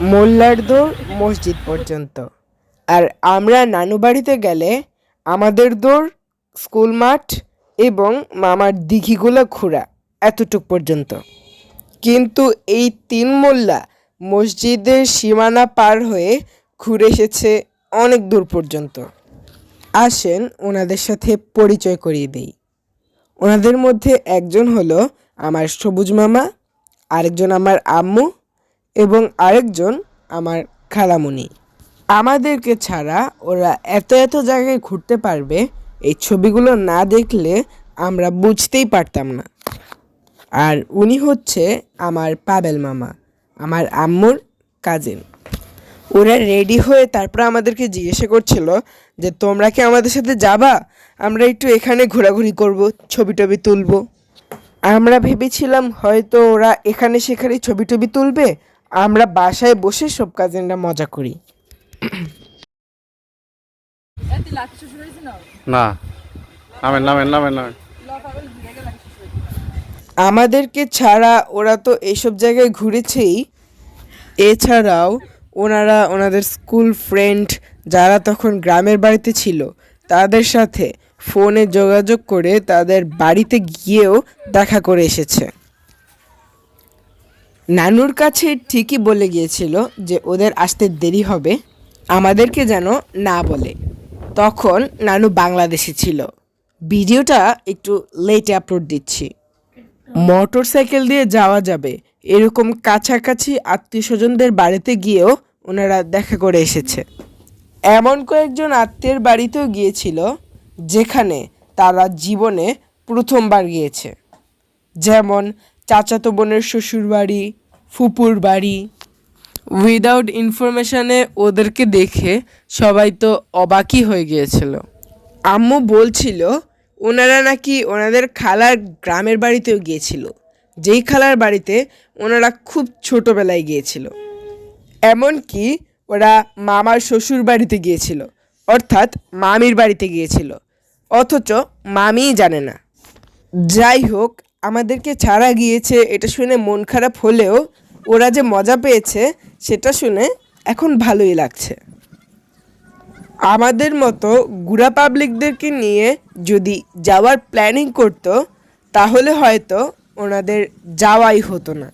মোল্লার দৌড় মসজিদ পর্যন্ত। আর আমরা নানু বাড়িতে গেলে আমাদের দৌড় স্কুল মাঠ এবং মামার দিঘিগুলো ঘোরা এতটুক পর্যন্ত। কিন্তু এই তিন মোল্লা মসজিদের সীমানা পার হয়ে ঘুরে এসেছে অনেক দূর পর্যন্ত। আসেন ওনাদের সাথে পরিচয় করিয়ে দেই। ওনাদের মধ্যে একজন হলো আমার সবুজ মামা, আরেকজন আমার আম্মু এবং আরেকজন আমার খালামুনি। আমাদেরকে ছাড়া ওরা এত এত জায়গায় ঘুরতে পারবে, এই ছবিগুলো না দেখলে আমরা বুঝতেই পারতাম না। আর উনি হচ্ছে আমার পাবেল মামা, আমার আম্মুর কাজিন ওরা রেডি হয়ে তারপর আমাদেরকে জিজ্ঞাসা করছিল যে, তোমরা কি আমাদের সাথে যাবা? আমরা একটু এখানে ঘোরাঘুরি করব ছবি টবি তুলব। আমরা ভেবেছিলাম হয়তো ওরা এখানে সেখানে ছবি টবি তুলবে আমরা বাসায় বসে সব কাজিনরা মজা করি। না। নামেন নামেন নামেন নামেন। আমাদেরকে ছাড়া ওরা তো এইসব জায়গায় ঘুরেছেই। এছাড়াও ওনারা ওনাদের স্কুল ফ্রেন্ড যারা তখন গ্রামের বাড়িতে ছিল তাদের সাথে ফোনে যোগাযোগ করে তাদের বাড়িতে গিয়েও দেখা করে এসেছে। নানুর কাছে ঠিকই বলে গিয়েছিল যে ওদের আসতে দেরি হবে, আমাদেরকে যেন না বলে। তখন নানু বাংলাদেশে ছিল। ভিডিওটা একটু লেটে আপলোড দিচ্ছি। মোটর সাইকেল দিয়ে যাওয়া যাবে, এরকম কাছাকাছি আত্মীয় স্বজনদের বাড়িতে গিয়েও ওনারা দেখা করে এসেছে। এমন কয়েকজন আত্মীয়ের বাড়িতেও গিয়েছিল, যেখানে তারা জীবনে প্রথমবার গিয়েছে। যেমন চাচাতো বোনের শ্বশুর বাড়ি ফুপুর বাড়ি। উইদাউট ইনফরমেশানে ওদেরকে দেখে সবাই তো অবাকই হয়ে গিয়েছিল। আম্মু বলছিল, ওনারা নাকি ওনাদের খালার গ্রামের বাড়িতেও গিয়েছিল। যেই খালার বাড়িতে ওনারা খুব ছোটোবেলায় গিয়েছিল। এমনকি ওরা মামার শ্বশুর বাড়িতে গিয়েছিল, অর্থাৎ মামির বাড়িতে গিয়েছিল। অথচ মামিই জানে না। যাই হোক আমাদেরকে ছাড়া গিয়েছে, এটা শুনে মন খারাপ হলেও ওরা যে মজা পেয়েছে, সেটা শুনে এখন ভালোই লাগছে। আমাদের মতো গুড়া পাবলিকদেরকে নিয়ে যদি যাওয়ার প্ল্যানিং করতো, তাহলে হয়তো ওনাদের যাওয়াই হতো না।